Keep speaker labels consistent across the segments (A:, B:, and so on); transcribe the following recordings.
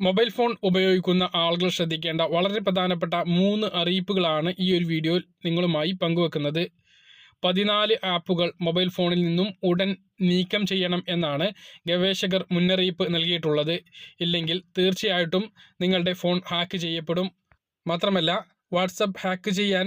A: Mobile phone ഉപയോഗിക്കുന്ന ആളുകൾ ശ്രദ്ധിക്കേണ്ട വളരെ പ്രധാനപ്പെട്ട മൂന്ന് അറിയിപ്പുകളാണ് ഈ ഒരു വീഡിയോയിൽ നിങ്ങളുമായി പങ്കുവെക്കുന്നത്. പതിനാല് ആപ്പുകൾ മൊബൈൽ ഫോണിൽ നിന്നും ഉടൻ നീക്കം ചെയ്യണം എന്നാണ് ഗവേഷകർ മുന്നറിയിപ്പ് നൽകിയിട്ടുള്ളത്. ഇല്ലെങ്കിൽ തീർച്ചയായിട്ടും നിങ്ങളുടെ ഫോൺ ഹാക്ക് ചെയ്യപ്പെടും. മാത്രമല്ല വാട്സപ്പ് ഹാക്ക് ചെയ്യാൻ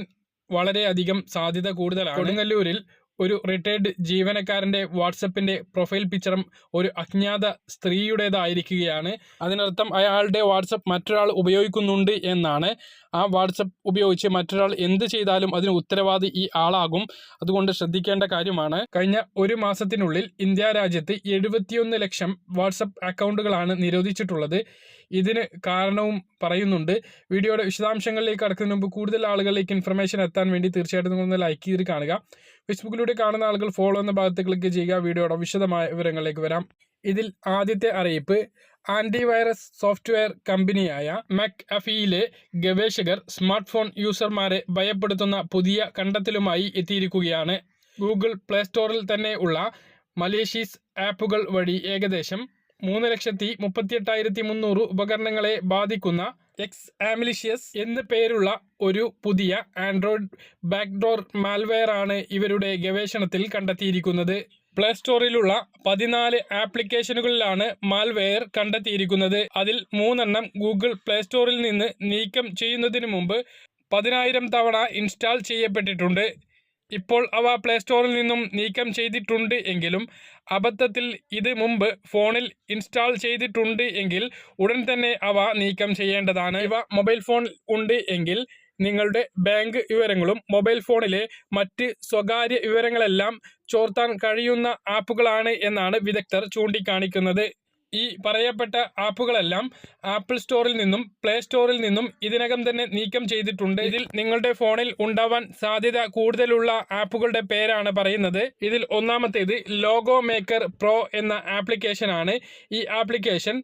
A: വളരെയധികം സാധ്യത കൂടുതലാണ്. കൊടുങ്ങല്ലൂരിൽ ഒരു റിട്ടയർഡ് ജീവനക്കാരന്റെ വാട്സപ്പിന്റെ പ്രൊഫൈൽ പിക്ചറും ഒരു അജ്ഞാത സ്ത്രീയുടേതായിരിക്കുകയാണ്. അതിനർത്ഥം അയാളുടെ വാട്സപ്പ് മറ്റൊരാൾ ഉപയോഗിക്കുന്നുണ്ട് എന്നാണ്. ആ വാട്സപ്പ് ഉപയോഗിച്ച് മറ്റൊരാൾ എന്ത് ചെയ്താലും അതിന് ഉത്തരവാദി ഈ ആളാകും. അതുകൊണ്ട് ശ്രദ്ധിക്കേണ്ട കാര്യമാണ്. കഴിഞ്ഞ ഒരു മാസത്തിനുള്ളിൽ ഇന്ത്യ രാജ്യത്ത് എഴുപത്തിയൊന്ന് ലക്ഷം വാട്സപ്പ് അക്കൗണ്ടുകളാണ് നിരോധിച്ചിട്ടുള്ളത്. ഇതിന് കാരണവും പറയുന്നുണ്ട്. വീഡിയോയുടെ വിശദാംശങ്ങളിലേക്ക് കടക്കുന്നതിന് മുമ്പ് കൂടുതൽ ആളുകളിലേക്ക് ഇൻഫർമേഷൻ എത്താൻ വേണ്ടി തീർച്ചയായിട്ടും നിങ്ങൾ ലൈക്ക് ചെയ്ത് കാണുക. ഫേസ്ബുക്കിലൂടെ കാണുന്ന ആളുകൾ ഫോളോ എന്ന ഭാഗത്ത് ക്ലിക്ക് ചെയ്യുക. വീഡിയോയുടെ വിശദമായ വിവരങ്ങളിലേക്ക് വരാം. ഇതിൽ ആദ്യത്തെ അറിയിപ്പ് ആന്റിവൈറസ് സോഫ്റ്റ്വെയർ കമ്പനിയായ മാക് അഫിയിലെ ഗവേഷകർ സ്മാർട്ട് ഫോൺ യൂസർമാരെ ഭയപ്പെടുത്തുന്ന പുതിയ കണ്ടെത്തലുമായി എത്തിയിരിക്കുകയാണ്. ഗൂഗിൾ പ്ലേ സ്റ്റോറിൽ തന്നെ ഉള്ള മലേഷ്യസ് ആപ്പുകൾ വഴി ഏകദേശം മൂന്ന് ലക്ഷത്തി മുപ്പത്തിയെട്ടായിരത്തി മുന്നൂറ് ഉപകരണങ്ങളെ ബാധിക്കുന്ന എക്സ് ആമിലിഷ്യസ് എന്ന് പേരുള്ള ഒരു പുതിയ ആൻഡ്രോയിഡ് ബാക്ക്ഡോർ മാൽവെയർ ആണ് ഇവരുടെ ഗവേഷണത്തിൽ കണ്ടെത്തിയിരിക്കുന്നത്. പ്ലേ സ്റ്റോറിലുള്ള പതിനാല് ആപ്ലിക്കേഷനുകളിലാണ് മാൽവെയർ കണ്ടെത്തിയിരിക്കുന്നത്. അതിൽ മൂന്നെണ്ണം ഗൂഗിൾ പ്ലേ സ്റ്റോറിൽ നിന്ന് നീക്കം ചെയ്യുന്നതിന് മുമ്പ് പതിനായിരം തവണ ഇൻസ്റ്റാൾ ചെയ്യപ്പെട്ടിട്ടുണ്ട്. ഇപ്പോൾ അവ പ്ലേ സ്റ്റോറിൽ നിന്നും നീക്കം ചെയ്തിട്ടുണ്ട് എങ്കിലും അബദ്ധത്തിൽ ഇത് മുമ്പ് ഫോണിൽ ഇൻസ്റ്റാൾ ചെയ്തിട്ടുണ്ട് എങ്കിൽ ഉടൻ തന്നെ അവ നീക്കം ചെയ്യേണ്ടതാണ്. ഇവ മൊബൈൽ ഫോൺ ഉണ്ട് എങ്കിൽ നിങ്ങളുടെ ബാങ്ക് വിവരങ്ങളും മൊബൈൽ ഫോണിലെ മറ്റ് സ്വകാര്യ വിവരങ്ങളെല്ലാം ചോർത്താൻ കഴിയുന്ന ആപ്പുകളാണ് എന്നാണ് വിദഗ്ധർ ചൂണ്ടിക്കാണിക്കുന്നത്. ഈ പറയപ്പെട്ട ആപ്പുകളെല്ലാം ആപ്പിൾ സ്റ്റോറിൽ നിന്നും പ്ലേ സ്റ്റോറിൽ നിന്നും ഇതിനകം തന്നെ നീക്കം ചെയ്തിട്ടുണ്ട്. ഇതിൽ നിങ്ങളുടെ ഫോണിൽ ഉണ്ടാവാൻ സാധ്യത കൂടുതലുള്ള ആപ്പുകളുടെ പേരാണ് പറയുന്നത്. ഇതിൽ ഒന്നാമത്തേത് ലോഗോ മേക്കർ പ്രോ എന്ന ആപ്ലിക്കേഷനാണ്. ഈ ആപ്ലിക്കേഷൻ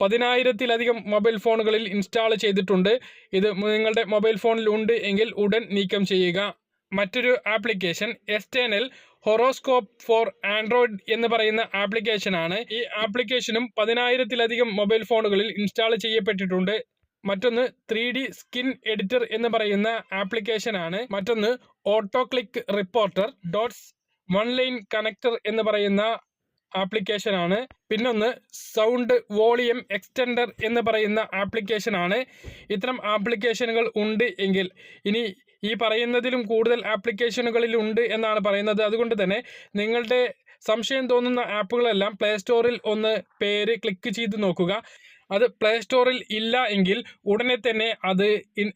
A: പതിനായിരത്തിലധികം മൊബൈൽ ഫോണുകളിൽ ഇൻസ്റ്റാൾ ചെയ്തിട്ടുണ്ട്. ഇത് നിങ്ങളുടെ മൊബൈൽ ഫോണിൽ ഉണ്ട് എങ്കിൽ ഉടൻ നീക്കം ചെയ്യുക. മറ്റൊരു application external horoscope for Android എന്ന് പറയുന്ന ആപ്ലിക്കേഷനാണ്. ഈ ആപ്ലിക്കേഷനും പതിനായിരത്തിലധികം മൊബൈൽ ഫോണുകളിൽ ഇൻസ്റ്റാൾ ചെയ്യപ്പെട്ടിട്ടുണ്ട്. മറ്റൊന്ന് ത്രീ ഡി സ്കിൻ എഡിറ്റർ എന്ന് പറയുന്ന ആപ്ലിക്കേഷനാണ്. മറ്റൊന്ന് auto click reporter dots one line connector എന്ന് പറയുന്ന ആപ്ലിക്കേഷനാണ് പിന്നൊന്ന് സൗണ്ട് വോളിയം എക്സ്റ്റൻഡർ എന്ന് പറയുന്ന ആപ്ലിക്കേഷൻ ആണ് ഇത്തരം ആപ്ലിക്കേഷനുകൾ ഉണ്ട് എങ്കിൽ ഇനി ഈ പറയുന്നതിലും കൂടുതൽ ആപ്ലിക്കേഷനുകളിൽ ഉണ്ട് എന്നാണ് പറയുന്നത്. അതുകൊണ്ട് തന്നെ നിങ്ങളുടെ സംശയം തോന്നുന്ന ആപ്പുകളെല്ലാം പ്ലേ സ്റ്റോറിൽ ഒന്ന് പേര് ക്ലിക്ക് ചെയ്ത് നോക്കുക. അത് പ്ലേ സ്റ്റോറിൽ ഇല്ല എങ്കിൽ ഉടനെ തന്നെ അത്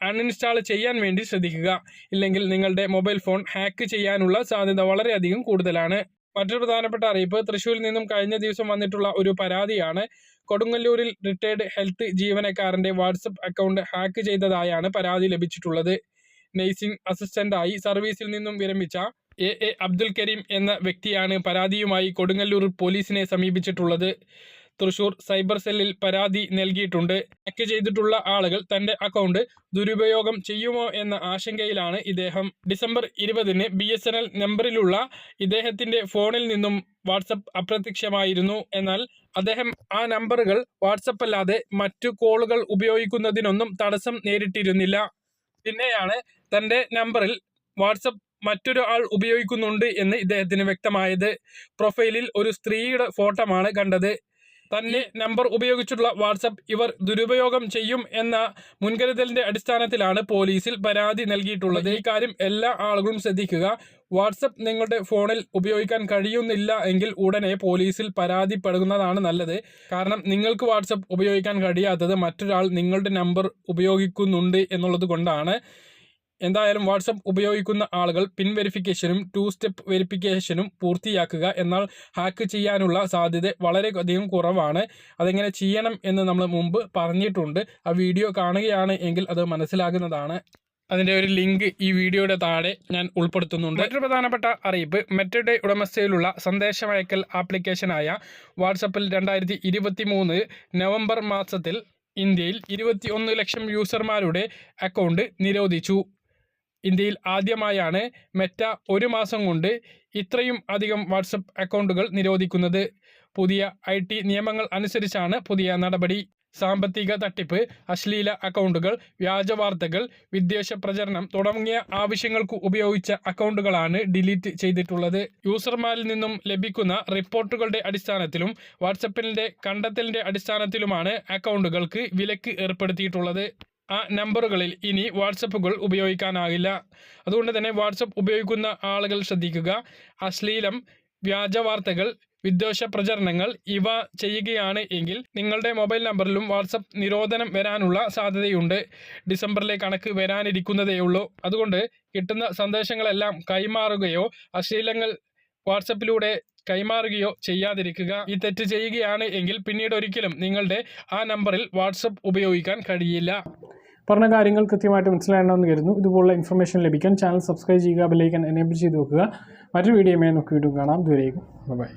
A: അൺഇൻസ്റ്റാൾ ചെയ്യാൻ വേണ്ടി ശ്രദ്ധിക്കുക. ഇല്ലെങ്കിൽ നിങ്ങളുടെ മൊബൈൽ ഫോൺ ഹാക്ക് ചെയ്യാനുള്ള സാധ്യത വളരെയധികം കൂടുതലാണ്. മറ്റൊരു പ്രധാനപ്പെട്ട അറിയിപ്പ്. തൃശ്ശൂരിൽ നിന്നും കഴിഞ്ഞ ദിവസം വന്നിട്ടുള്ള ഒരു പരാതിയാണ് കൊടുങ്ങല്ലൂരിൽ റിട്ടയർഡ് ഹെൽത്ത് ജീവനക്കാരന്റെ വാട്സപ്പ് അക്കൗണ്ട് ഹാക്ക് ചെയ്തതായാണ് പരാതി ലഭിച്ചിട്ടുള്ളത്. നഴ്സിംഗ് അസിസ്റ്റന്റായി സർവീസിൽ നിന്നും വിരമിച്ച എ എ അബ്ദുൽ കരീം എന്ന വ്യക്തിയാണ് പരാതിയുമായി കൊടുങ്ങല്ലൂർ പോലീസിനെ സമീപിച്ചിട്ടുള്ളത്. തൃശൂർ സൈബർ സെല്ലിൽ പരാതി നൽകിയിട്ടുണ്ട്. ഹാക്ക് ചെയ്തിട്ടുള്ള ആളുകൾ തന്റെ അക്കൗണ്ട് ദുരുപയോഗം ചെയ്യുമോ എന്ന ആശങ്കയിലാണ് ഇദ്ദേഹം. ഡിസംബർ ഇരുപതിന് ബി എസ് എൻ എൽ നമ്പറിലുള്ള ഇദ്ദേഹത്തിന്റെ ഫോണിൽ നിന്നും വാട്സപ്പ് അപ്രത്യക്ഷമായിരുന്നു. എന്നാൽ അദ്ദേഹം ആ നമ്പറുകൾ വാട്സപ്പ് അല്ലാതെ മറ്റു കോളുകൾ ഉപയോഗിക്കുന്നതിനൊന്നും തടസ്സം നേരിട്ടിരുന്നില്ല. പിന്നെയാണ് തന്റെ നമ്പറിൽ വാട്സപ്പ് മറ്റൊരു ആൾ ഉപയോഗിക്കുന്നുണ്ട് എന്ന് ഇദ്ദേഹത്തിന് വ്യക്തമായത്. പ്രൊഫൈലിൽ ഒരു സ്ത്രീയുടെ ഫോട്ടോമാണ് കണ്ടത്. തന്നെ നമ്പർ ഉപയോഗിച്ചുള്ള വാട്സപ്പ് ഇവർ ദുരുപയോഗം ചെയ്യും എന്ന മുൻകരുതലിന്റെ അടിസ്ഥാനത്തിലാണ് പോലീസിൽ പരാതി നൽകിയിട്ടുള്ളത്. ഈ കാര്യം എല്ലാ ആളുകളും ശ്രദ്ധിക്കുക. വാട്സപ്പ് നിങ്ങളുടെ ഫോണിൽ ഉപയോഗിക്കാൻ കഴിയുന്നില്ല എങ്കിൽ ഉടനെ പോലീസിൽ പരാതിപ്പെടുന്നതാണ് നല്ലത്. കാരണം നിങ്ങൾക്ക് വാട്സപ്പ് ഉപയോഗിക്കാൻ കഴിയാത്തത് മറ്റൊരാൾ നിങ്ങളുടെ നമ്പർ ഉപയോഗിക്കുന്നുണ്ട് എന്നുള്ളത് കൊണ്ടാണ്. എന്തായാലും വാട്സപ്പ് ഉപയോഗിക്കുന്ന ആളുകൾ പിൻ വെരിഫിക്കേഷനും ടു സ്റ്റെപ്പ് വെരിഫിക്കേഷനും പൂർത്തിയാക്കുക എന്നാൽ ഹാക്ക് ചെയ്യാനുള്ള സാധ്യത വളരെയധികം കുറവാണ്. അതെങ്ങനെ ചെയ്യണം എന്ന് നമ്മൾ മുമ്പ് പറഞ്ഞിട്ടുണ്ട്. ആ വീഡിയോ കാണുകയാണ് എങ്കിൽ അത് മനസ്സിലാകുന്നതാണ്. അതിന്റെ ഒരു ലിങ്ക് ഈ വീഡിയോയുടെ താഴെ ഞാൻ ഉൾപ്പെടുത്തുന്നുണ്ട്. മറ്റൊരു പ്രധാനപ്പെട്ട അറിയിപ്പ് മെറ്റയുടെ ഉടമസ്ഥയിലുള്ള സന്ദേശമയക്കൽ ആപ്ലിക്കേഷനായ വാട്സപ്പിൽ രണ്ടായിരത്തി ഇരുപത്തി മൂന്ന് നവംബർ മാസത്തിൽ ഇന്ത്യയിൽ ഇരുപത്തി ഒന്ന് ലക്ഷം യൂസർമാരുടെ അക്കൗണ്ട് നിരോധിച്ചു. ഇന്ത്യയിൽ ആദ്യമായാണ് മെറ്റ ഒരു മാസം കൊണ്ട് ഇത്രയും അധികം വാട്സപ്പ് അക്കൗണ്ടുകൾ നിരോധിക്കുന്നത്. പുതിയ ഐ നിയമങ്ങൾ അനുസരിച്ചാണ് പുതിയ നടപടി. സാമ്പത്തിക തട്ടിപ്പ് അശ്ലീല അക്കൗണ്ടുകൾ വ്യാജ വാർത്തകൾ വിദ്വേഷ പ്രചരണം തുടങ്ങിയ ആവശ്യങ്ങൾക്ക് ഉപയോഗിച്ച അക്കൗണ്ടുകളാണ് ഡിലീറ്റ് ചെയ്തിട്ടുള്ളത്. യൂസർമാരിൽ നിന്നും ലഭിക്കുന്ന റിപ്പോർട്ടുകളുടെ അടിസ്ഥാനത്തിലും വാട്സപ്പിന്റെ കണ്ടെത്തലിന്റെ അടിസ്ഥാനത്തിലുമാണ് അക്കൗണ്ടുകൾക്ക് വിലക്ക് ഏർപ്പെടുത്തിയിട്ടുള്ളത്. ആ നമ്പറുകളിൽ ഇനി വാട്സപ്പുകൾ ഉപയോഗിക്കാനാകില്ല. അതുകൊണ്ട് തന്നെ വാട്സപ്പ് ഉപയോഗിക്കുന്ന ആളുകൾ ശ്രദ്ധിക്കുക. അശ്ലീലം വ്യാജ വാർത്തകൾ വിദ്വേഷ പ്രചരണങ്ങൾ ഇവ ചെയ്യുകയാണ് എങ്കിൽ നിങ്ങളുടെ മൊബൈൽ നമ്പറിലും വാട്സപ്പ് നിരോധനം വരാനുള്ള സാധ്യതയുണ്ട്. ഡിസംബറിലെ കണക്ക് വരാനിരിക്കുന്നതേയുള്ളൂ. അതുകൊണ്ട് കിട്ടുന്ന സന്ദേശങ്ങളെല്ലാം കൈമാറുകയോ അശ്ലീലങ്ങൾ വാട്സപ്പിലൂടെ കൈമാറുകയോ ചെയ്യാതിരിക്കുക. ഈ തെറ്റ് ചെയ്യുകയാണ് എങ്കിൽ പിന്നീട് ഒരിക്കലും നിങ്ങളുടെ ആ നമ്പറിൽ വാട്സപ്പ് ഉപയോഗിക്കാൻ കഴിയില്ല.
B: പറഞ്ഞ കാര്യങ്ങൾ കൃത്യമായിട്ട് മനസ്സിലാകണമെന്ന് കരുതുന്നു. ഇതുപോലുള്ള ഇൻഫർമേഷൻ ലഭിക്കാൻ ചാനൽ സബ്സ്ക്രൈബ് ചെയ്യുക ബെല്ലൈക്കൻ എനേബിൾ ചെയ്ത് വെക്കുക. മറ്റൊരു വീഡിയോയുമായി നമുക്ക് വീണ്ടും കാണാം. ദൂരേക്കും ബൈ